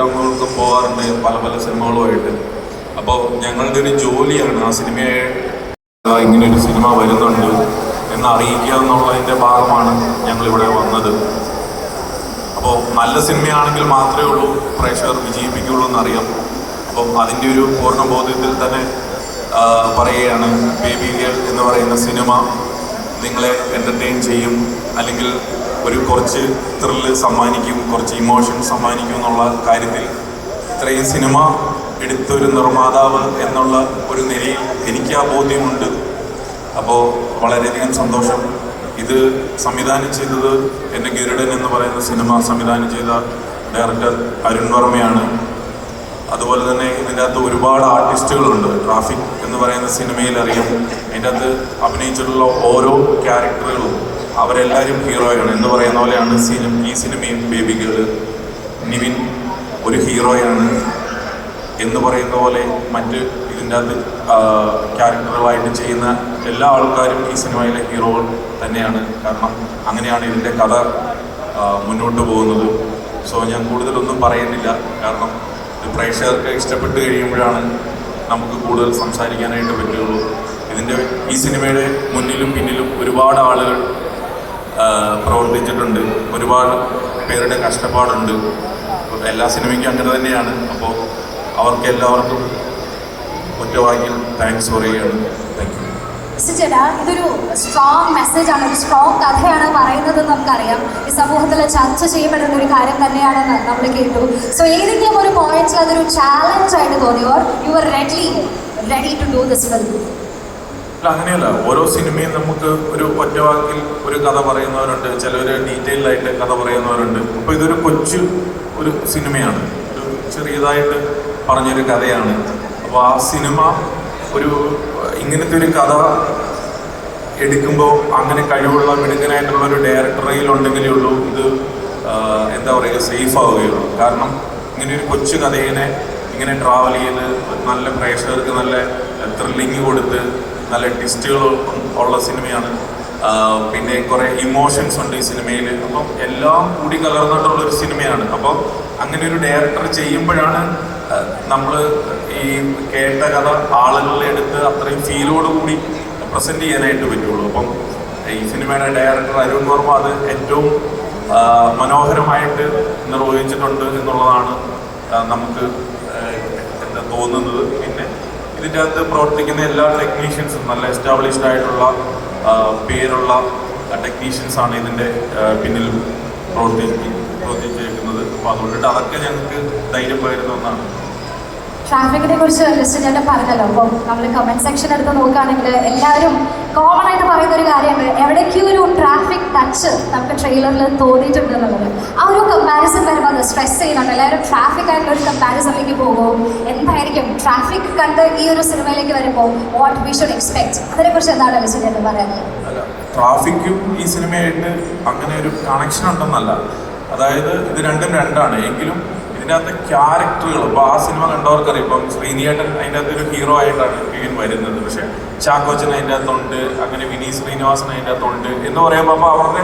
പ്രോഗ്രാമുകൾക്കും പോകാറുണ്ട്. പല പല സിനിമകളുമായിട്ട്. അപ്പോൾ ഞങ്ങളുടെ ഒരു ജോലിയാണ്. ആ സിനിമയെ ഇങ്ങനെ ഒരു സിനിമ വരുന്നുണ്ട് എന്ന് അറിയിക്കുക എന്നുള്ളതിന്റെ ഭാഗമാണ് ഞങ്ങളിവിടെ വന്നത്. അപ്പോൾ നല്ല സിനിമയാണെങ്കിൽ മാത്രമേ ഉള്ളൂ പ്രേക്ഷകർ വിജയിപ്പിക്കുകയുള്ളൂ എന്നറിയാം. അപ്പോൾ അതിന്റെ ഒരു പൂർണ ബോധ്യത്തിൽ തന്നെ പറയുകയാണ് ബേബി ഗേൾ എന്ന് പറയുന്ന സിനിമ നിങ്ങളെ എന്റർടൈൻ ചെയ്യും. അല്ലെങ്കിൽ ഒരു കുറച്ച് ത്രില്ല് സമ്മാനിക്കും കുറച്ച് ഇമോഷൻ സമ്മാനിക്കും എന്നുള്ള കാര്യത്തിൽ ഇത്രയും സിനിമ എടുത്തൊരു നിർമ്മാതാവ് എന്നുള്ള ഒരു നിലയിൽ എനിക്ക് ആ ബോധ്യമുണ്ട്. അപ്പോൾ വളരെയധികം സന്തോഷം. ഇത് സംവിധാനം ചെയ്തത് എന്റെ ഗരുഡൻ എന്ന് പറയുന്ന സിനിമ സംവിധാനം ചെയ്ത ഡയറക്ടർ അരുൺ വർമ്മയാണ്. അതുപോലെ തന്നെ ഇതിന്റെ അകത്ത് ഒരുപാട് ആർട്ടിസ്റ്റുകളുണ്ട് ട്രാഫിക് എന്ന് പറയുന്ന സിനിമയിൽ അറിയാം. അതിന്റെ അകത്ത് അഭിനയിച്ചിട്ടുള്ള ഓരോ ക്യാരക്ടറുകളും അവരെല്ലാവരും ഹീറോയാണ് എന്ന് പറയുന്ന പോലെയാണ് സിനിമ ഈ സിനിമയും ബേബി ഗേൾ നിവിൻ ഒരു ഹീറോയാണ് എന്ന് പറയുന്ന പോലെ മറ്റ് ഇതിന്റെ അകത്ത് ക്യാരക്ടറുകളായിട്ട് ചെയ്യുന്ന എല്ലാ ആൾക്കാരും ഈ സിനിമയിലെ ഹീറോകൾ തന്നെയാണ്. കാരണം അങ്ങനെയാണ് ഇതിന്റെ കഥ മുന്നോട്ട് പോകുന്നത്. സോ ഞാൻ കൂടുതലൊന്നും പറയുന്നില്ല. കാരണം ഇത് പ്രേക്ഷകർക്ക് ഇഷ്ടപ്പെട്ട് കഴിയുമ്പോഴാണ് നമുക്ക് കൂടുതൽ സംസാരിക്കാനായിട്ട് പറ്റുള്ളൂ. ഇതിന്റെ ഈ സിനിമയുടെ മുന്നിലും പിന്നിലും ഒരുപാട് ആളുകൾ പ്രവർത്തിച്ചിട്ടുണ്ട്. ഒരുപാട് പേരുടെ കഷ്ടപ്പാടുണ്ട്. എല്ലാ സിനിമയ്ക്കും അങ്ങനെ തന്നെയാണ്. അപ്പോൾ അവർക്ക് എല്ലാവർക്കും ഒറ്റവാക്കിൽ താങ്ക്സ് പറയുകയാണ്. താങ്ക് യു ചേട്ടാ ഇതൊരു സ്ട്രോങ് മെസ്സേജ് ആണ്. ഒരു സ്ട്രോങ് കഥയാണ് പറയുന്നത് നമുക്കറിയാം. ഈ സമൂഹത്തിൽ ചർച്ച ചെയ്യപ്പെടുന്ന ഒരു കാര്യം തന്നെയാണെന്ന് നമ്മൾ കേട്ടു. സോ ഏതെങ്കിലും ഒരു പോയിന്റ് അതൊരു ചാലഞ്ച് ആയിട്ട് തോന്നിയോ? You are ready ready to do this well അല്ല അങ്ങനെയല്ല ഓരോ സിനിമയും നമുക്ക് ഒരു ഒറ്റവാക്കിൽ ഒരു കഥ പറയുന്നവരുണ്ട് ചിലർ ഡീറ്റെയിൽഡ് ആയിട്ട് കഥ പറയുന്നവരുണ്ട്. അപ്പോൾ ഇതൊരു കൊച്ചു ഒരു സിനിമയാണ്. ഒരു ചെറിയതായിട്ട് പറഞ്ഞൊരു കഥയാണ്. അപ്പോൾ ആ സിനിമ ഒരു ഇങ്ങനത്തെ ഒരു കഥ എടുക്കുമ്പോൾ അങ്ങനെ കഴിവുള്ള മിടുക്കനായിട്ടുള്ള ഒരു ഡയറക്ടറയിൽ ഉണ്ടെങ്കിലേ ഉള്ളൂ ഇത് എന്താ പറയുക സേഫ് ആവുകയുള്ളൂ കാരണം ഇങ്ങനെ ഒരു കൊച്ചു കഥയിനെ ഇങ്ങനെ ട്രാവൽ ചെയ്ത് നല്ല പ്രേക്ഷകർക്ക് നല്ല ത്രില്ലിങ് കൊടുത്ത് നല്ല ട്വിസ്റ്റുകളും ഉള്ള സിനിമയാണ്. പിന്നെ കുറേ ഇമോഷൻസ് ഉണ്ട് ഈ സിനിമയിൽ അപ്പം എല്ലാം കൂടി കലർന്നിട്ടുള്ള ഒരു സിനിമയാണ്. അപ്പോൾ അങ്ങനെ ഒരു ഡയറക്ടർ ചെയ്യുമ്പോഴാണ് നമ്മൾ ഈ കേട്ട കഥ ആളുകളിൽ എടുത്ത് അത്രയും ഫീലോട് കൂടി പ്രസന്റ് ചെയ്യാനായിട്ട് പറ്റുള്ളൂ. അപ്പം ഈ സിനിമയുടെ ഡയറക്ടർ അരുൺ വർമ്മ അത് ഏറ്റവും മനോഹരമായിട്ട് നിർവഹിച്ചിട്ടുണ്ട് എന്നുള്ളതാണ് നമുക്ക് തോന്നുന്നത്. പിന്നെ ഇതിന്റെ അകത്ത് പ്രവർത്തിക്കുന്ന എല്ലാ ടെക്നീഷ്യൻസും നല്ല എസ്റ്റാബ്ലിഷ്ഡ് ആയിട്ടുള്ള പേരുള്ള ടെക്നീഷ്യൻസ് ആണ് ഇതിന്റെ പിന്നിൽ പ്രവർത്തിച്ച് പ്രവർത്തിച്ചിരിക്കുന്നത് അപ്പോൾ അതുകൊണ്ടിട്ട് അതൊക്കെ ഞങ്ങൾക്ക് ധൈര്യം പകരുന്ന ഒന്നാണ്. ട്രാഫിക്കിനെ കുറിച്ച് ലിസ്റ്റ് ഞാൻ പറഞ്ഞല്ലോ. അപ്പം നമ്മൾ കമന്റ് സെക്ഷൻ എടുത്ത് നോക്കുകയാണെങ്കിൽ എല്ലാവരും കോമൺ ആയിട്ട് പറയുന്ന ഒരു കാര്യമുണ്ട്. എവിടേക്കും ഒരു ട്രാഫിക് ടച്ച് നമുക്ക് ട്രെയിലറിൽ തോന്നിയിട്ടുണ്ട് എന്നുള്ളത്. ആ ഒരു കമ്പാരിസൺ വരുമ്പോൾ അത് സ്ട്രെസ് ചെയ്യുന്നുണ്ട്. എല്ലാവരും ട്രാഫിക് ആയിട്ട് ഒരു കമ്പാരിസണിലേക്ക് പോകും എന്തായിരിക്കും? ട്രാഫിക് കണ്ട് ഈ ഒരു സിനിമയിലേക്ക് വരുമ്പോൾ വാട്ട് വി ഷുഡ് എക്സ്പെക്ട് അതിനെക്കുറിച്ച് എന്താണ് ലിസ്റ്റ് ഞാൻ പറയുന്നത് ട്രാഫിക്കും ഈ സിനിമയായിട്ട് അങ്ങനെ ഒരു കണക്ഷൻ ഉണ്ടെന്നല്ല. അതായത് ഇത് രണ്ടും രണ്ടാണ്. എങ്കിലും ഇതിന്റെ അകത്തെ ക്യാരക്ടറുകൾ ഇപ്പോൾ ആ സിനിമ കണ്ടവർക്കറിയാം. ഇപ്പം ശ്രീനിയേട്ടൻ അതിന്റെ അകത്ത് ഒരു ഹീറോ ആയിട്ടാണ് ഇവൻ വരുന്നത്. പക്ഷേ ചാക്കോച്ചൻ അതിന്റെ അകത്തുണ്ട് അങ്ങനെ വിനീത് ശ്രീനിവാസൻ അതിന്റെ അകത്തുണ്ട് എന്ന് പറയുമ്പോൾ അപ്പൊ അവരുടെ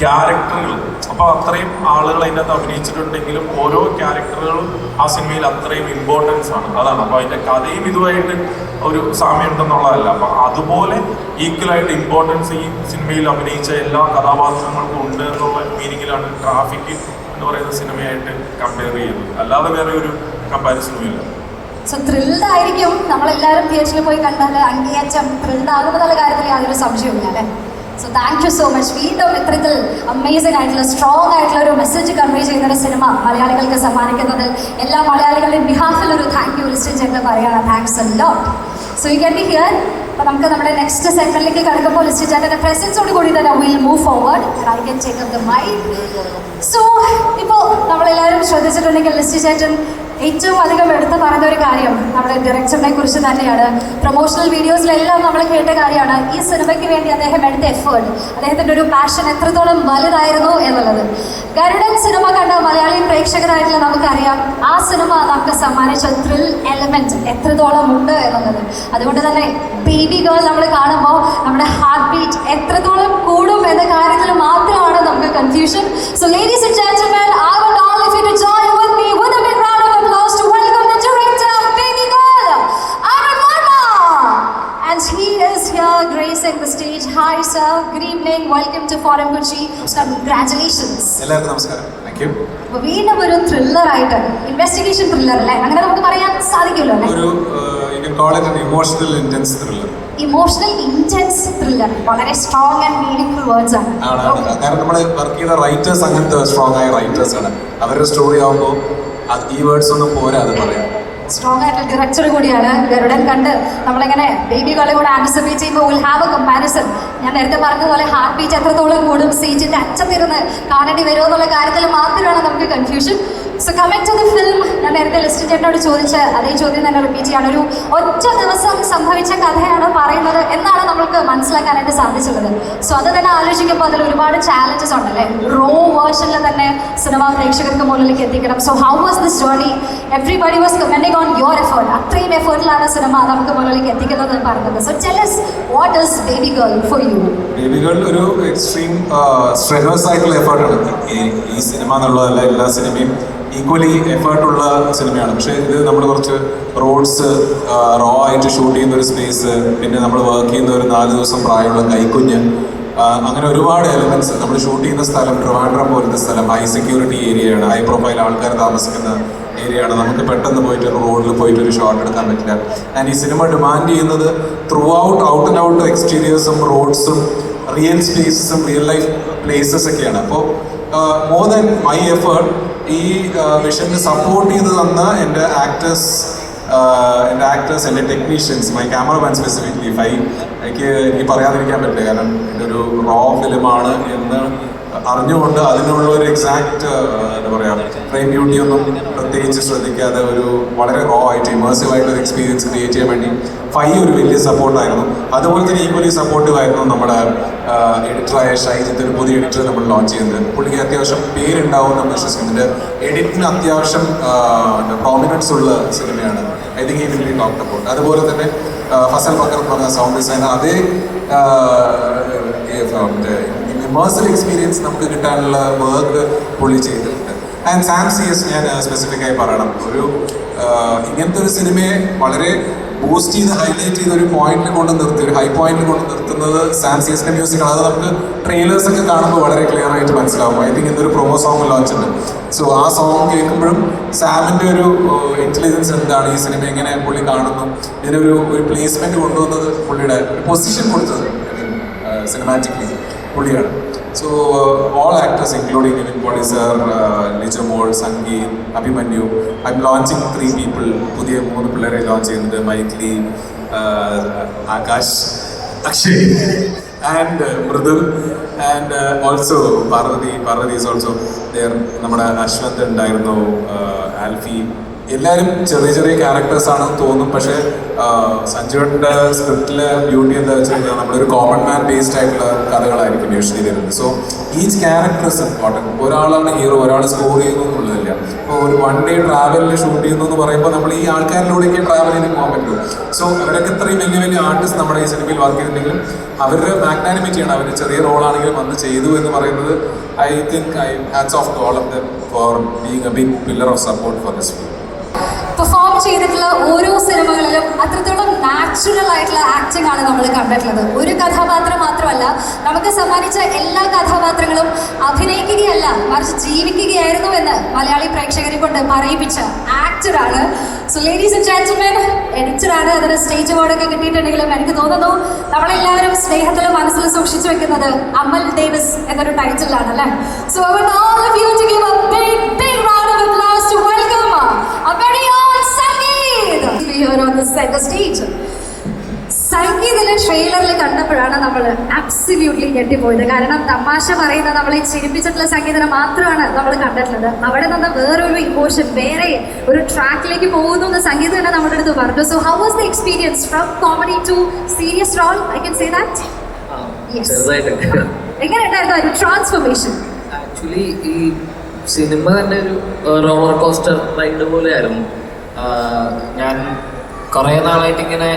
ക്യാരക്ടറുകൾ അപ്പൊ അത്രയും ആളുകൾ അതിന്റെ അകത്ത് അഭിനയിച്ചിട്ടുണ്ടെങ്കിലും ഓരോ ക്യാരക്ടറുകളും ആ സിനിമയിൽ അത്രയും ഇമ്പോർട്ടൻസ് ആണ്. അതാണ്. അപ്പൊ അതിന്റെ കഥയും ഇതുമായിട്ട് ഒരു സാമ്യം ഉണ്ടെന്നുള്ളതല്ല അപ്പൊ അതുപോലെ ഈക്വലായിട്ട് ഇമ്പോർട്ടൻസ് ഈ സിനിമയിൽ അഭിനയിച്ച എല്ലാ കഥാപാത്രങ്ങൾക്കും ഉണ്ട് എന്നുള്ള മീനിങ്ങിലാണ് ട്രാഫിക് എന്ന് പറയുന്ന സിനിമയായിട്ട് കമ്പയർ ചെയ്യുന്നത്. അല്ലാതെ വേറെ ഒരു കമ്പാരിസണും ഇല്ല. സോ ത്രിൽഡ് ആയിരിക്കും. നമ്മളെല്ലാവരും തിയേറ്ററിൽ പോയി കണ്ടാൽ അങ്ങേയറ്റം ത്രിൽഡ് ആകുമെന്നുള്ള കാര്യത്തിൽ യാതൊരു സംശയവുമില്ല അല്ലേ? So thank you so much വീണ്ടും ഇത്തരത്തിൽ അമേസിംഗ് ആയിട്ടുള്ള സ്ട്രോങ് ആയിട്ടുള്ള ഒരു മെസ്സേജ് കൺവേ ചെയ്യുന്ന ഒരു സിനിമ മലയാളികൾക്ക് സമ്മാനിക്കുന്നതിൽ എല്ലാ മലയാളികളുടെയും ബിഹാഫിൽ ഒരു താങ്ക് യു ലിസ്റ്റ് ചെയ്ത് പറയുകയാണ്. Thanks a lot so you can be here അപ്പോൾ നമുക്ക് നമ്മുടെ നെക്സ്റ്റ് സെഗ്മെന്റിലേക്ക് കടക്കുമ്പോൾ ലിസ്റ്റ് ചേട്ടന്റെ പ്രസൻസോട് കൂടി തന്നെ will move forward I K take the my so ഇപ്പോൾ നമ്മളെല്ലാവരും ശ്രദ്ധിച്ചിട്ടുണ്ടെങ്കിൽ ലിസ്റ്റ് ചേട്ടൻ ഏറ്റവും അധികം എടുത്തു പറഞ്ഞ ഒരു കാര്യം നമ്മുടെ ഡയറക്ടറിനെ കുറിച്ച് തന്നെയാണ്. പ്രൊമോഷണൽ വീഡിയോസിലെല്ലാം നമ്മൾ കേട്ട കാര്യമാണ്. ഈ സിനിമയ്ക്ക് വേണ്ടി അദ്ദേഹം എടുത്ത എഫേർട്ട് അദ്ദേഹത്തിന്റെ ഒരു പാഷൻ എത്രത്തോളം വലുതായിരുന്നു എന്നുള്ളത്. ഗരുഡൻ സിനിമ കണ്ട മലയാളി പ്രേക്ഷകരായിട്ടുള്ള നമുക്കറിയാം ആ സിനിമ നമുക്ക് സമ്മാനിച്ച ത്രിൽ എലമെന്റ് എത്രത്തോളം ഉണ്ട് എന്നുള്ളത്. അതുകൊണ്ട് തന്നെ ബേബി ഗേൾ നമ്മൾ കാണുമ്പോൾ നമ്മുടെ ഹാർട്ട് ബീറ്റ് എത്രത്തോളം കൂടും എന്ന കാര്യത്തിൽ മാത്രമാണ് നമുക്ക് confusion so ladies and gentlemen all if you join with me gracing the stage. Hi sir, good evening. Welcome to Forum Kochi. Congratulations. എല്ലാവർക്കും നമസ്കാരം. താങ്ക് യു വീണ്ടും ഒരു ത്രില്ലർ ആയിട്ട് ഇൻവെസ്റ്റിഗേഷൻ ത്രില്ലർ അല്ലേ? അങ്ങനെ നമുക്ക് പറയാൻ സാധിക്കുമല്ലോ അല്ലേ? ഒരു you can call it emotional intense thriller emotional intense thriller വളരെ സ്ട്രോങ് ആൻഡ് മീനിങ് വേർഡ്സ് ആണ്. കാരണം നമ്മൾ വർക്ക് ചെയ്ത റൈറ്റേഴ്സ് അങ്ങനത്തെ സ്ട്രോങ് ആയ റൈറ്റേഴ്സ് ആണ്. അവരുടെ സ്റ്റോറി ആകുമ്പോൾ അത് ഈ വേർഡ്സ് ഒന്നും പോരാ അത് പറയാം സ്ട്രോങ് ആയിട്ടുള്ള ഡിറക്ടർ കൂടിയാണ്. ഗരുഡൻ കണ്ട് നമ്മളിങ്ങനെ ബേബികളെ കൂടെ ആന്റിസിപ്പേറ്റ് ചെയ്യുമ്പോൾ വിൽ ഹാവ് എ കമ്പാരിസൺ ഞാൻ നേരത്തെ പറഞ്ഞതുപോലെ ഹാർട്ട് ബീറ്റ് എത്രത്തോളം കൂടും സ്റ്റേജിന്റെ അച്ഛത്തിരുന്ന് കാണേണ്ടി വരുമോ എന്നുള്ള കാര്യത്തിൽ മാത്രമാണ് നമുക്ക് confusion so coming to the film ഞാൻ നേരത്തെ ലിസ്റ്റ് ചേട്ടനോട് ചോദിച്ച് അതേ ചോദ്യം തന്നെ റിപ്പീറ്റ് ചെയ്യാണ്. ഒരു ഒറ്റ ദിവസം സംഭവിച്ച കഥയാണ് പറയുന്നത് എന്നാണ് നമ്മൾക്ക് മനസ്സിലാക്കാനായിട്ട് സാധിച്ചുള്ളത് സോ അത് തന്നെ ആലോചിക്കുമ്പോൾ അതിൽ ഒരുപാട് ചാലഞ്ചസ് ഉണ്ടല്ലേ? റോ വേർഷനിൽ തന്നെ സിനിമ പ്രേക്ഷകർക്ക് മുന്നിലേക്ക് എത്തിക്കണം. So how was this journey everybody was commending on your effort അത്രയും എഫേർട്ടിലാണ് സിനിമ നമുക്ക് മുന്നിലേക്ക് എത്തിക്കുന്നത് എന്ന് പറയുന്നത്. So tell us what is baby girl for you baby girl ഒരു എക്സ്ട്രീം സ്ട്രെസ്സ് ആയിട്ടുള്ള എഫേർട്ടാണ് ഈ സിനിമ എന്നുള്ളതല്ല എല്ലാ സിനിമയും ഈക്വലി എഫേർട്ടുള്ള സിനിമയാണ് പക്ഷേ ഇത് നമ്മൾ കുറച്ച് റോഡ്സ് റോ ആയിട്ട് ഷൂട്ട് ചെയ്യുന്ന ഒരു സ്പേസ് പിന്നെ നമ്മൾ വർക്ക് ചെയ്യുന്ന ഒരു നാല് ദിവസം പ്രായമുള്ള കൈക്കുഞ്ഞ് അങ്ങനെ ഒരുപാട് എലമെന്റ്സ് നമ്മൾ ഷൂട്ട് ചെയ്യുന്ന സ്ഥലം ട്രിവാൻഡ്രം പോലത്തെ സ്ഥലം ഹൈ സെക്യൂരിറ്റി ഏരിയയാണ് ഹൈ പ്രൊഫൈൽ ആൾക്കാർ താമസിക്കുന്ന ഏരിയയാണ് നമുക്ക് പെട്ടെന്ന് പോയിട്ട് റോഡിൽ പോയിട്ട് ഒരു ഷോട്ട് എടുക്കാൻ പറ്റില്ല. ആൻഡ് ഈ സിനിമ ഡിമാൻഡ് ചെയ്യുന്നത് throughout out and out എക്സ്റ്റീരിയേഴ്സും റോഡ്സും റിയൽ സ്പേസസും റിയൽ ലൈഫ് പ്ലേസസ് ഒക്കെയാണ്. അപ്പോൾ മോർ ദാൻ മൈ എഫേർട്ട് ഈ മിഷന് സപ്പോർട്ട് ചെയ്ത് തന്ന എന്റെ ആക്ടേഴ്സ് എന്റെ ആക്ടേഴ്സ് എന്റെ ടെക്നീഷ്യൻസ് മൈ ക്യാമറമാൻ സ്പെസിഫിക്കലി ഫൈ എനിക്ക് എനിക്ക് പറയാതിരിക്കാൻ പറ്റില്ല. കാരണം ഇതൊരു റോ ഫിലിമാണ് എന്ന് അറിഞ്ഞുകൊണ്ട് അതിനുള്ള ഒരു എക്സാക്ട് എന്താ പറയുക ഫ്രെയിം ബ്യൂട്ടി ഒന്നും പ്രത്യേകിച്ച് ശ്രദ്ധിക്കാതെ ഒരു വളരെ റോ ആയിട്ട് ഇമേഴ്സീവ് ആയിട്ട് ഒരു എക്സ്പീരിയൻസ് ക്രിയേറ്റ് ചെയ്യാൻ വേണ്ടി ഫൈ ഒരു വലിയ സപ്പോർട്ടായിരുന്നു അതുപോലെ തന്നെ ഈക്വലി സപ്പോർട്ടീവ് ആയിരുന്നു നമ്മുടെ എഡിറ്ററായ ഷൈജിത്ത് ഒരു പുതിയ എഡിറ്റർ നമ്മൾ ലോഞ്ച് ചെയ്യുന്നത്. പുള്ളിക്ക് അത്യാവശ്യം പേരുണ്ടാവും നമ്മൾ വിശ്വസിക്കുന്നുണ്ട്. എഡിറ്റിന് അത്യാവശ്യം പ്രോമിനൻസ് ഉള്ള സിനിമയാണ് ഐ തിങ്ക് ഈ ബി ടോക്ക് അബൌട്ട് അതുപോലെ തന്നെ ഫസൽ ബക്കർ പറഞ്ഞ സൗണ്ട് ഡിസൈനർ അതേ ഇമേഴ്സീവ് എക്സ്പീരിയൻസ് നമുക്ക് കിട്ടാനുള്ള വർക്ക് പുള്ളി ചെയ്തിട്ടുണ്ട്. ആൻഡ് സാം സി എസ് ഞാൻ സ്പെസിഫിക് ആയി പറയണം. ഒരു ആ, ഇങ്ങനത്തെ ഒരു സിനിമയെ വളരെ ബൂസ്റ്റ് ചെയ്ത് ഹൈലൈറ്റ് ചെയ്ത് ഒരു പോയിന്റിൽ കൊണ്ട് നിർത്തി ഒരു ഹൈ പോയിന്റിൽ കൊണ്ട് നിർത്തുന്നത് സാം സി എസിന്റെ മ്യൂസിക് അത് നമുക്ക് ട്രെയിലേഴ്സ് ഒക്കെ കാണുമ്പോൾ വളരെ ക്ലിയർ ആയിട്ട് മനസ്സിലാവും. ഐ തിങ്ക് ഇന്നൊരു പ്രൊമോ സോങ് ലോഞ്ച് ഉണ്ട്. സോ ആ സോങ് കേൾക്കുമ്പോഴും സാമിന്റെ ഒരു ഇന്റലിജൻസ് എന്താണ് ഈ സിനിമ എങ്ങനെ പുള്ളി കാണുന്നു? ഇതിനൊരു ഒരു പ്ലേസ്മെന്റ് കൊണ്ടുവന്നത് പുള്ളിയുടെ ഒരു പൊസിഷൻ കൊടുത്തത് സിനിമാറ്റിക്കലി പുള്ളിയാണ് so all actors including Nivin Pauly sir Lijo Sangeeth Abhimanyu I'm launching three people പുതിയ മൂന്ന് പിള്ളേരെ ലോഞ്ച് ചെയ്യുന്നുണ്ട് മൈക്ലി Akash Akshay and Mridul and also Parvathy Parvathy is also there നമ്മുടെ അശ്വന്ത് ഉണ്ടായിരുന്നു ആൽഫി എല്ലാവരും ചെറിയ ചെറിയ ക്യാരക്ടേഴ്സ് ആണെന്ന് തോന്നും. പക്ഷേ സഞ്ജുവിന്റെ സ്ക്രിപ്റ്റിലെ ബ്യൂട്ടി എന്താ വെച്ച് കഴിഞ്ഞാൽ നമ്മളൊരു കോമൺ മാൻ ബേസ്ഡ് ആയിട്ടുള്ള കഥകളായിരിക്കും യൂഷ്വലി വരുന്നത്. So each character is important ഒരാളാണ് ഹീറോ ഒരാൾ സ്കോർ ചെയ്യുന്നു എന്നുള്ളതില്ല. ഇപ്പോൾ ഒരു വൺ ഡേ ട്രാവലിൽ ഷൂട്ട് ചെയ്യുന്നു എന്ന് പറയുമ്പോൾ നമ്മൾ ഈ ആൾക്കാരിലൂടെയൊക്കെ ട്രാവൽ ചെയ്ത് പോകാൻ പറ്റുള്ളൂ. സോ അവരൊക്കെ ഇത്രയും വലിയ വലിയ ആർട്ടിസ്റ്റ് നമ്മുടെ ഈ സിനിമയിൽ വർക്ക് ചെയ്തിട്ടുണ്ടെങ്കിലും അവരുടെ മാഗ്നാനിമിറ്റിയാണ് അവർ ചെറിയ റോളാണെങ്കിലും വന്ന് ചെയ്തു എന്ന് പറയുന്നത് I think I hats off all of them for being a big pillar of support for this film ചെയ്തിട്ടുള്ള ഓരോ സിനിമകളിലും അത്രത്തോളം നാച്ചുറൽ ആയിട്ടുള്ള ആക്ടിംഗ് ആണ് നമ്മൾ കണ്ടിട്ടുള്ളത്. ഒരു കഥാപാത്രം മാത്രമല്ല നമുക്ക് സമ്മാനിച്ച എല്ലാ കഥാപാത്രങ്ങളും അഭിനയിക്കുകയല്ല മറിച്ച് ജീവിക്കുകയായിരുന്നു എന്ന് മലയാളി പ്രേക്ഷകരെ കൊണ്ട് പറയിപ്പിച്ച ആക്ടറാണ് സോ ലേഡീസ് ആൻഡ് ജെന്റിൽമെൻ എഡിറ്ററാണ് അതിന് സ്റ്റേജ് അവാർഡൊക്കെ കിട്ടിയിട്ടുണ്ടെങ്കിലും എനിക്ക് തോന്നുന്നു നമ്മളെല്ലാവരും സ്നേഹത്തിൽ മനസ്സിൽ സൂക്ഷിച്ചു വെക്കുന്നത് അമൽ ഡേവിസ് എന്നൊരു ടൈറ്റിലാണ് അല്ലേ? So all of you to give a big big round of applause to welcome our very on the center stage. സംഗീതിലെ ട്രെയിലറിൽ കണ്ടപ്പോഴാണ് നമ്മൾ അബ്സല്യൂട്ട്ലി ഞെട്ടിപ്പോയത്. കാരണം തമാശ പറയുന്ന നമ്മളെ ചിരിപ്പിച്ചിട്ടുള്ള സംഗീതം മാത്രമാണ് നമ്മൾ കണ്ടിട്ടുള്ളത്. അവിടെ നിന്ന് വേറൊരു ഇമോഷൻ വേറെ ഒരു ട്രാക്കിലേക്ക് പോകുന്നു എന്ന സംഗീതം തന്നെ നമ്മുടെ അടുത്ത് പറഞ്ഞു so how was the experience from comedy to serious role I can say that എങ്ങനെ ഉണ്ടായിരുന്നു ഒരു ട്രാൻസ്ഫോർമേഷൻ ആക്ച്വലി ഈ സിനിമ തന്നെ ഒരു റോളർ കോസ്റ്റർ റൈഡ് പോലെയായിരുന്നു. ആയിരുന്നു ഞാൻ കുറേ നാളായിട്ട് ഇങ്ങനെ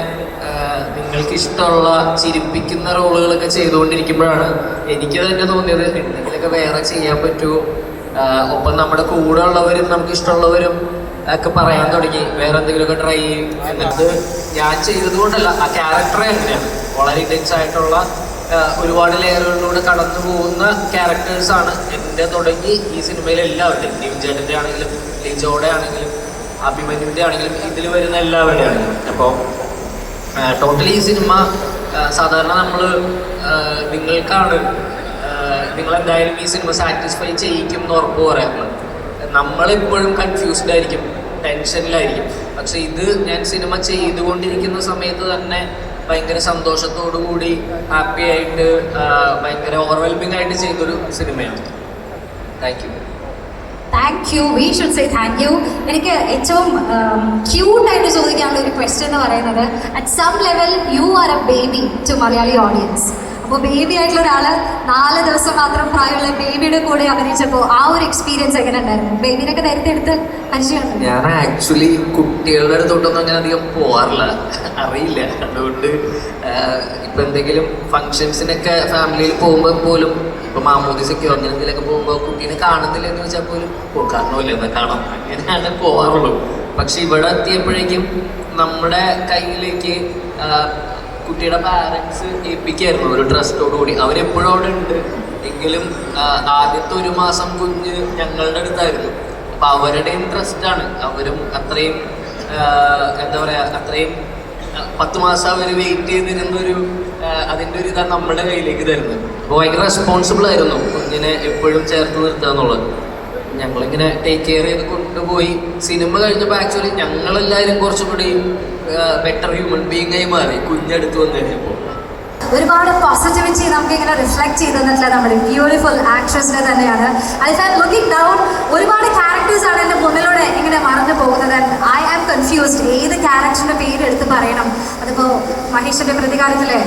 നിങ്ങൾക്ക് ഇഷ്ടമുള്ള ചിരിപ്പിക്കുന്ന റോളുകളൊക്കെ ചെയ്തുകൊണ്ടിരിക്കുമ്പോഴാണ് എനിക്ക് തന്നെ തോന്നിയത്. എന്തെങ്കിലുമൊക്കെ വേറെ ചെയ്യാൻ പറ്റുമോ ഒപ്പം നമ്മുടെ കൂടെ ഉള്ളവരും നമുക്ക് ഇഷ്ടമുള്ളവരും ഒക്കെ പറയാൻ തുടങ്ങി. വേറെ എന്തെങ്കിലുമൊക്കെ ട്രൈ ചെയ്യും എന്നിട്ട് ഞാൻ ചെയ്തത് കൊണ്ടല്ല ആ ക്യാരക്ടറെ അങ്ങനെയാണ്. വളരെ ഇന്റൻസ് ആയിട്ടുള്ള ഒരുപാട് ലെയറുകളിലൂടെ കടന്നു പോകുന്ന ക്യാരക്ടേഴ്സാണ് എന്റെ തുടങ്ങി ഈ സിനിമയിൽ എല്ലാവരുടെയും നിവിൻചേട്ടന്റെ ആണെങ്കിലും ലിജോടെ ആണെങ്കിലും അഭിമന്യുവിന്റെ ആണെങ്കിലും ഇതിൽ വരുന്ന എല്ലാവരുടെ ആണെങ്കിലും അപ്പോൾ ടോട്ടലി ഈ സിനിമ സാധാരണ നമ്മൾ നിങ്ങൾക്കാണ് നിങ്ങൾ നിങ്ങളെന്തായാലും ഈ സിനിമ സാറ്റിസ്ഫൈ ചെയ്യിക്കും എന്ന് ഉറപ്പ് പറയാറുണ്ട് നമ്മളെപ്പോഴും കൺഫ്യൂസ്ഡ് ആയിരിക്കും ടെൻഷനിലായിരിക്കും. പക്ഷെ ഇത് ഞാൻ സിനിമ ചെയ്തുകൊണ്ടിരിക്കുന്ന സമയത്ത് തന്നെ ഭയങ്കര സന്തോഷത്തോടു കൂടി ഹാപ്പി ആയിട്ട് ഭയങ്കര ഓവർവെൽമിംഗ് ആയിട്ട് ചെയ്തൊരു സിനിമയാണ്. Thank you thank you we should say thank you എനിക്ക് ഏറ്റവും ക്യൂട്ടായിട്ട് ചോദിക്കാനുള്ള ഒരു ക്വസ്റ്റ്യൻ എന്ന് പറയുന്നത് at some level you are a baby to Malayali audience അപ്പോൾ ബേബി ആയിട്ടുള്ള ഒരാൾ നാല് ദിവസം മാത്രം പ്രായമുള്ള ബേബിയുടെ കൂടെ അഭിനയിച്ചപ്പോൾ ആ ഒരു എക്സ്പീരിയൻസ് എങ്ങനെ ഉണ്ടായിരുന്നു ബേബിനൊക്കെ നേരത്തെ എടുത്ത് ഞാൻ ആക്ച്വലി കുട്ടികളുടെ അടുത്തോട്ടൊന്നും അങ്ങനെ അധികം പോവാറില്ല. അറിയില്ല. അതുകൊണ്ട് ഇപ്പൊ എന്തെങ്കിലും ഫങ്ഷൻസിനൊക്കെ ഫാമിലിയിൽ പോകുമ്പോൾ പോലും ഇപ്പൊ മാമോദിസൊക്കെയോ അങ്ങനെ എന്തെങ്കിലുമൊക്കെ പോകുമ്പോൾ കുട്ടീനെ കാണുന്നില്ല എന്ന് വെച്ചാൽ പോലും കാരണമില്ല എന്നാ കാണാം. അങ്ങനെയാണ് പോവാറുള്ളൂ. പക്ഷെ ഇവിടെ എത്തിയപ്പോഴേക്കും നമ്മുടെ കയ്യിലേക്ക് കുട്ടിയുടെ പാരൻസ് ഏൽപ്പിക്കായിരുന്നു ഒരു ട്രസ്റ്റോടു കൂടി. അവരെപ്പോഴും അവിടെ ഉണ്ട്. എങ്കിലും ആദ്യത്തെ ഒരു മാസം കുഞ്ഞ് ഞങ്ങളുടെ അടുത്തായിരുന്നു. അപ്പൊ അവരുടെയും ട്രസ്റ്റാണ് അവരും അത്രയും എന്താ പറയാ അത്രയും പത്ത് മാസം അവർ വെയിറ്റ് ചെയ്തിരുന്നൊരു അതിന്റെ ഒരു ഇതാണ് നമ്മുടെ കയ്യിലേക്ക് തരുന്നത്. അപ്പോൾ ഭയങ്കര റെസ്പോൺസിബിൾ ആയിരുന്നു കുഞ്ഞിനെ എപ്പോഴും ചേർത്ത് നിർത്തുക എന്നുള്ളത്. ഞങ്ങളിങ്ങനെ ടേക്ക് കെയർ ചെയ്ത് കൊണ്ടുപോയി. സിനിമ കഴിഞ്ഞപ്പോൾ ആക്ച്വലി ഞങ്ങളെല്ലാവരും കുറച്ചും കൂടി ബെറ്റർ ഹ്യൂമൻ ബീങ് ആയി മാറി കുഞ്ഞടുത്ത് വന്നു ഒരുപാട് പോസിറ്റിവിറ്റി നമുക്ക് ഇങ്ങനെ റിഫ്ലക്ട് ചെയ്ത് തന്നിട്ടുള്ള നമ്മുടെ ബ്യൂട്ടിഫുൾ ആക്ട്രസിനെ തന്നെയാണ്. ഐ ഫാൻ ലുക്കിംഗ് ഡൗൺ ഒരുപാട് ക്യാരക്ടേഴ്സ് ആണ് എന്റെ മുന്നിലൂടെ ഇങ്ങനെ മറന്നു പോകുന്നത്. ഐ ആം കൺഫ്യൂസ്ഡ് ഏത് ക്യാരക്ടറിന്റെ പേര് എടുത്ത് പറയണം? അതിപ്പോ മഹേഷിന്റെ പ്രതികാരത്തിലെ.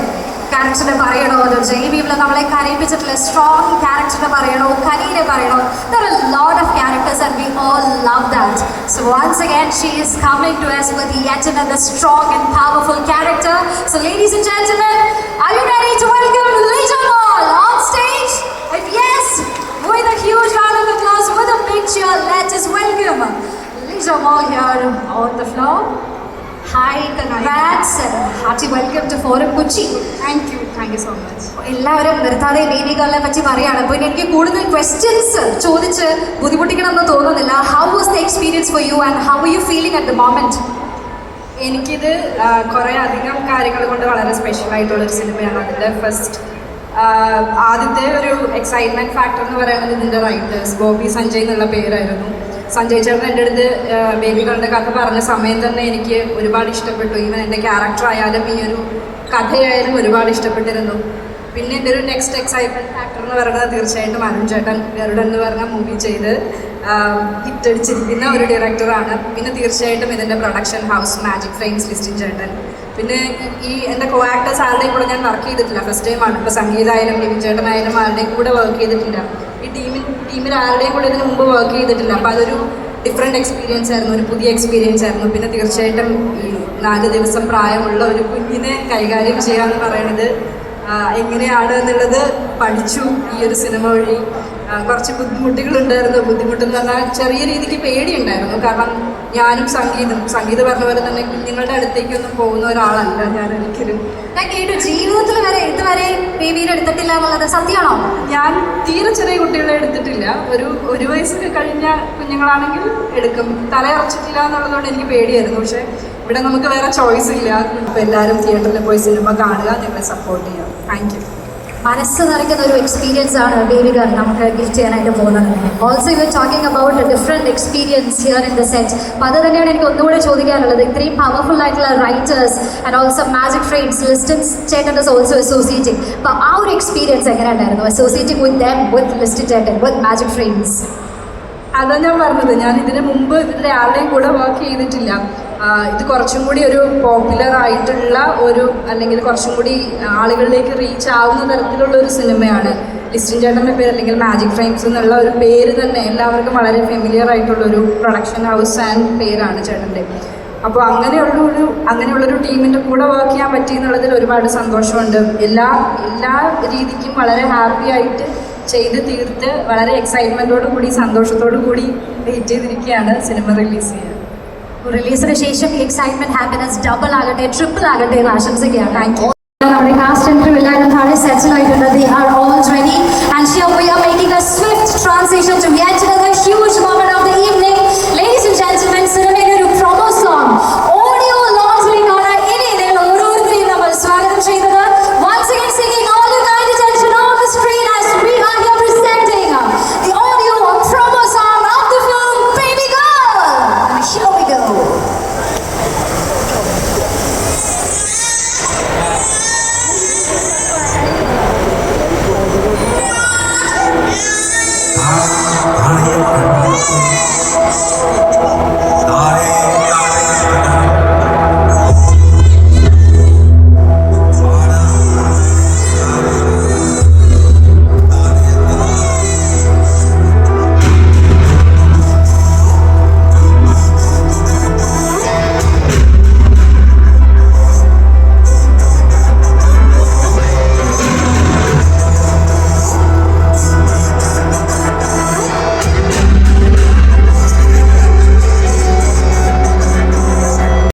ക്യാരക്ടറിനെ പറയണോ അതോ ജൈവീമിൽ നമ്മളെ കരയിപ്പിച്ചിട്ടുള്ള സ്ട്രോങ് ക്യാരക്ടറിനെ പറയണോ കനീനെ പറയണോ there are lot of characters and we all love that so once again she is coming to us with yet another strong and powerful character so ladies and gentlemen are you ready to welcome Lisa Mall on stage if yes with a huge round of applause with a big cheer let us welcome Lisa Mall here on the floor Hi, congrats hearty hearty welcome to Kochi. Thank you thank you so much എല്ലാവരും നിർത്താതെ ബേബികളെ പറ്റി പറയാണ് അപ്പോൾ എനിക്ക് കൂടുതൽ questions ചോദിച്ച് ബുദ്ധിമുട്ടിക്കണമെന്ന് തോന്നുന്നില്ല. How was the experience for you and how you feeling at the moment എനിക്കിത് കുറേ അധികം കാര്യങ്ങൾ കൊണ്ട് വളരെ സ്പെഷ്യൽ ആയിട്ടുള്ളൊരു സിനിമയാണ് അതിന്റെ ഫസ്റ്റ് ആദ്യത്തെ ഒരു എക്സൈറ്റ്മെന്റ് ഫാക്ടർ എന്ന് പറയുന്നത് ഇതിന്റെ റൈറ്റേഴ്സ് ബോബി സഞ്ജയ് എന്നുള്ള പേരായിരുന്നു. സഞ്ജയ് ചേട്ടൻ എന്റെ അടുത്ത് ബേബി കണ്ട കഥ പറഞ്ഞ സമയം തന്നെ എനിക്ക് ഒരുപാട് ഇഷ്ടപ്പെട്ടു. ഈവൻ എന്റെ ക്യാരക്ടർ ആയാലും ഈ ഒരു കഥയായാലും ഒരുപാട് ഇഷ്ടപ്പെട്ടിരുന്നു. പിന്നെ എന്റെ ഒരു നെക്സ്റ്റ് എക്സൈറ്റ്മെന്റ് ഫാക്ടർ എന്ന് പറയുന്നത് തീർച്ചയായിട്ടും അരുൺ ചേട്ടൻ ഗരുഡൻ എന്ന് പറഞ്ഞ മൂവി ചെയ്ത് ഹിറ്റടിച്ചിരിക്കുന്ന ഒരു ഡയറക്ടറാണ് പിന്നെ തീർച്ചയായിട്ടും ഇതിന്റെ production house Magic Frames Listin ചേട്ടൻ. പിന്നെ ഈ എന്റെ കോ ആക്ടേഴ്സ് ആരുടെയും കൂടെ ഞാൻ വർക്ക് ചെയ്തിട്ടില്ല. ഫസ്റ്റ് ടൈമാണ് ഇപ്പോൾ സംഗീതമായാലും ലിവിൻ ചേട്ടനായാലും ആരുടെയും കൂടെ വർക്ക് ചെയ്തിട്ടില്ല. ടീമിൽ ആരുടെയും കൂടെ ഇതിന് മുമ്പ് വർക്ക് ചെയ്തിട്ടില്ല. അപ്പോൾ അതൊരു ഡിഫറെന്റ് എക്സ്പീരിയൻസ് ആയിരുന്നു ഒരു പുതിയ എക്സ്പീരിയൻസ് ആയിരുന്നു. പിന്നെ തീർച്ചയായിട്ടും ഈ നാല് ദിവസം പ്രായമുള്ള ഒരു കുഞ്ഞിനെ കൈകാര്യം ചെയ്യുക എന്ന് പറയുന്നത് എങ്ങനെയാണ് എന്നുള്ളത് പഠിച്ചു ഈ ഒരു സിനിമ വഴി. കുറച്ച് ബുദ്ധിമുട്ടുകളുണ്ടായിരുന്നു. ബുദ്ധിമുട്ടെന്ന് പറഞ്ഞാൽ ചെറിയ രീതിക്ക് പേടിയുണ്ടായിരുന്നു. കാരണം ഞാനും സംഗീതം സംഗീതം പറഞ്ഞ പോലെ തന്നെ കുഞ്ഞുങ്ങളുടെ അടുത്തേക്കൊന്നും പോകുന്ന ഒരാളല്ല ഞാൻ ഒരിക്കലും. ഞാൻ കേട്ടു ജീവിതത്തിൽ വരെ ഇതുവരെ ബേബീനെ എടുത്തിട്ടില്ല എന്നുള്ളത് സത്യമാണോ? ഞാൻ തീരെ ചെറിയ കുട്ടികളെ എടുത്തിട്ടില്ല. ഒരു ഒരു വയസ്സ് കഴിഞ്ഞ കുഞ്ഞുങ്ങളാണെങ്കിൽ എടുക്കും. തലയറച്ചിട്ടില്ല എന്നുള്ളതുകൊണ്ട് എനിക്ക് പേടിയായിരുന്നു. പക്ഷേ ഇവിടെ നമുക്ക് വേറെ ചോയ്സ് ഇല്ല. അപ്പോൾ എല്ലാവരും തിയേറ്ററിൽ പോയി സിനിമ കാണുക നിങ്ങളെ സപ്പോർട്ട് ചെയ്യുക. താങ്ക് യു മനസ്സ് നിറയ്ക്കുന്ന ഒരു എക്സ്പീരിയൻസ് ആണ് ബേബി ഗാർ നമുക്ക് ഗിഫ്റ്റ് ചെയ്യാനായിട്ട് പോകുന്നത്. Also you talking about different experience here in the set അപ്പം അത് തന്നെയാണ് എനിക്ക് ഒന്നുകൂടെ ചോദിക്കാനുള്ളത്. ഇത്രയും പവർഫുൾ ആയിട്ടുള്ള writers and also Magic Frames ലിസ്റ്റൻസ് ചേട്ടൻ ഇസ് ഓൾസോ അസോസിയേറ്റിംഗ് അപ്പോൾ ആ ഒരു എക്സ്പീരിയൻസ് എങ്ങനെ ഉണ്ടായിരുന്നു associating with them with list ചേട്ടൻ വിത്ത് മാജിക് ഫ്രെയിംസ് അതാ ഞാൻ പറഞ്ഞത്. ഞാൻ ഇതിന് മുമ്പ് ഇതിന്റെ ആരുടെയും കൂടെ വർക്ക് ചെയ്തിട്ടില്ല. ഇത് കുറച്ചും കൂടി ഒരു പോപ്പുലർ ആയിട്ടുള്ള ഒരു അല്ലെങ്കിൽ കുറച്ചും കൂടി ആളുകളിലേക്ക് റീച്ച് ആവുന്ന തരത്തിലുള്ള ഒരു സിനിമയാണ്. ലിസ്റ്റിൻ ചേട്ടന്റെ പേര് അല്ലെങ്കിൽ മാജിക് ഫ്രെയിംസ് എന്നുള്ള ഒരു പേര് തന്നെ എല്ലാവർക്കും വളരെ ഫെമിലിയർ ആയിട്ടുള്ള ഒരു പ്രൊഡക്ഷൻ ഹൗസ് ആൻഡ് പേരാണ് ചേട്ടന്റെ. അപ്പോൾ അങ്ങനെയുള്ള ഒരു അങ്ങനെയുള്ളൊരു ടീമിന്റെ കൂടെ വർക്ക് ചെയ്യാൻ പറ്റി എന്നുള്ളതിൽ ഒരുപാട് സന്തോഷമുണ്ട്. എല്ലാ എല്ലാ രീതിക്കും വളരെ ഹാപ്പി ആയിട്ട് ചെയ്ത് തീർത്ത് വളരെ എക്സൈറ്റ്മെന്റോടു കൂടി സന്തോഷത്തോടു കൂടി വെയിറ്റ് ചെയ്തിരിക്കുകയാണ് സിനിമ റിലീസ് ചെയ്യാൻ. റിലീസിന് ശേഷം ഈ എക്സൈറ്റ്മെന്റ് ഹാപ്പിനെസ് ഡബിൾ ആകട്ടെ ട്രിപ്പിൾ ആകട്ടെ എന്ന് ആശംസിക്കുകയാണ്. നമ്മുടെ കാസ്റ്റ് ഇന്റർവ്യൂ എല്ലാവരും താഴെ സെറ്റിൽ ആയിട്ടുണ്ട് they are all ready and here we are making a swift transition to